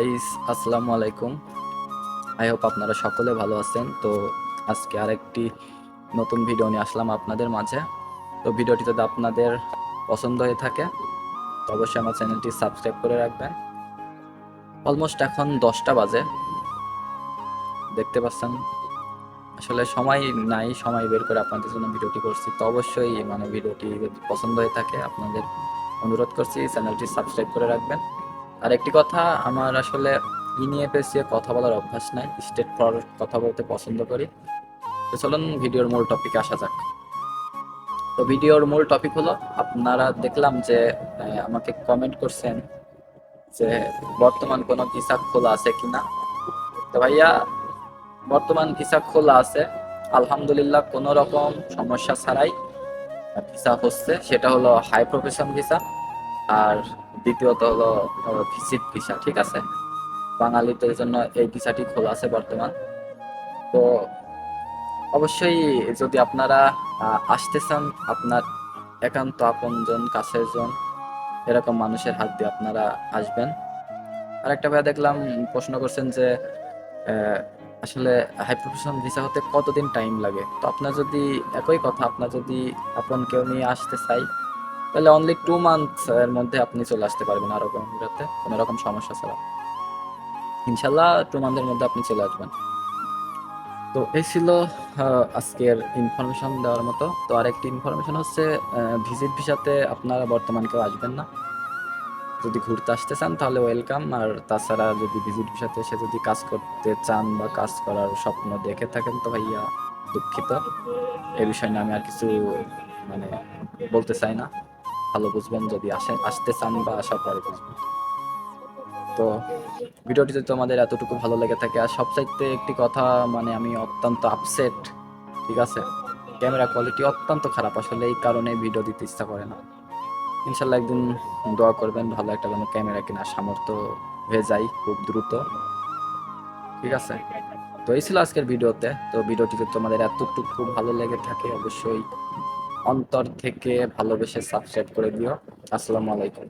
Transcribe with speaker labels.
Speaker 1: Guys আসসালামু আলাইকুম। I hope আপনারা সকলে ভালো আছেন। তো আজকে আরেকটি নতুন ভিডিও নিয়ে আসলাম আপনাদের মাঝে। তো ভিডিওটি যদি আপনাদের পছন্দ হয়ে থাকে, তো অবশ্যই আমার চ্যানেলটি সাবস্ক্রাইব করে রাখবেন। অলমোস্ট এখন দশটা বাজে। দেখতে পাচ্ছেন, আসলে সময় নাই, সময় বের করে আপনাদের জন্য ভিডিওটি করছি। তো অবশ্যই মানে ভিডিওটি যদি পছন্দ হয়ে থাকে, আপনাদের অনুরোধ করছি চ্যানেলটি সাবস্ক্রাইব করে রাখবেন। আর একটি কথা, আমার আসলে ই নিয়ে পেঁচিয়ে কথা বলার অভ্যাস নাই, স্টেট ফর কথা বলতে পছন্দ করি। তো চলুন ভিডিওর মূল টপিকে আসা যাক। তো ভিডিওর মূল টপিক হলো, আপনারা দেখলাম যে আমাকে কমেন্ট করছেন যে, বর্তমান কোনো ভিসা খোলা আছে কিনা? তো ভাইয়া, বর্তমান ভিসা খোলা আছে, আলহামদুলিল্লাহ কোনো রকম সমস্যা ছাড়াই ভিসা হচ্ছে, সেটা হলো হাই প্রফেশন ভিসা আর দ্বিতীয়ত হলো ভিজিট ভিসা ঠিক আছে? বাঙালিদের জন্য এই ভিসাটি খোলা আছে বর্তমান। তো অবশ্যই যদি আপনারা আসতে চান, আপনার একান্ত আপনজন, কাছের জন, এরকম মানুষের হাত দিয়ে আপনারা আসবেন। আর একটা ভাইয়া দেখলাম, প্রশ্ন করছেন যে আসলে হাই প্রফেশন ভিসা হতে কতদিন টাইম লাগে? তো আপনার যদি একই কথা, আপনার যদি আপন কেউ নিয়ে আসতে চাই তাহলে অনলি টু মান্থ এর মধ্যে আপনি চলে আসতে পারবেন আরব আমিরাতে কোনো রকম সমস্যা ছাড়া। ইনশাল্লাহ টু মান্থের মধ্যে আপনি চলে আসবেন। তো এই ছিল আজকের ইনফরমেশন দেওয়ার মতো। তো আরেকটি ইনফরমেশন হচ্ছে ভিজিট ভিসাতে আপনারা বর্তমান কেউ আসবেন না। যদি ঘুরতে আসতে চান তাহলে ওয়েলকাম আর তাছাড়া যদি ভিজিট ভিসাতে এসে যদি কাজ করতে চান বা কাজ করার স্বপ্ন দেখে থাকেন তো ভাইয়া, দুঃখিত। এ বিষয়ে নিয়ে আমি আর কিছু মানে বলতে চাই না। ভালো বুঝবেন, যদি আসেন, আসতে চান বা আসার পরে বুঝবেন। তো ভিডিওটি যদি তোমাদের এতটুকু ভালো লেগে থাকে, আর সবচাইতে একটি কথা মানে আমি অত্যন্ত আপসেট ঠিক আছে? ক্যামেরা কোয়ালিটি অত্যন্ত খারাপ, আসলে এই কারণে ভিডিও দিতে ইচ্ছা করে না। ইনশাল্লাহ একদিন দোয়া করবেন, ভালো একটা যেন ক্যামেরা কেনার সামর্থ্য হয়ে যায় খুব দ্রুত। ঠিক আছে? তো এই ছিল আজকের ভিডিওতে তো। ভিডিওটি যদি তোমাদের এতটুকু ভালো লেগে থাকে, অবশ্যই অন্তর থেকে ভালোবেসে সাবস্ক্রাইব করে দিও। আসসালামু আলাইকুম।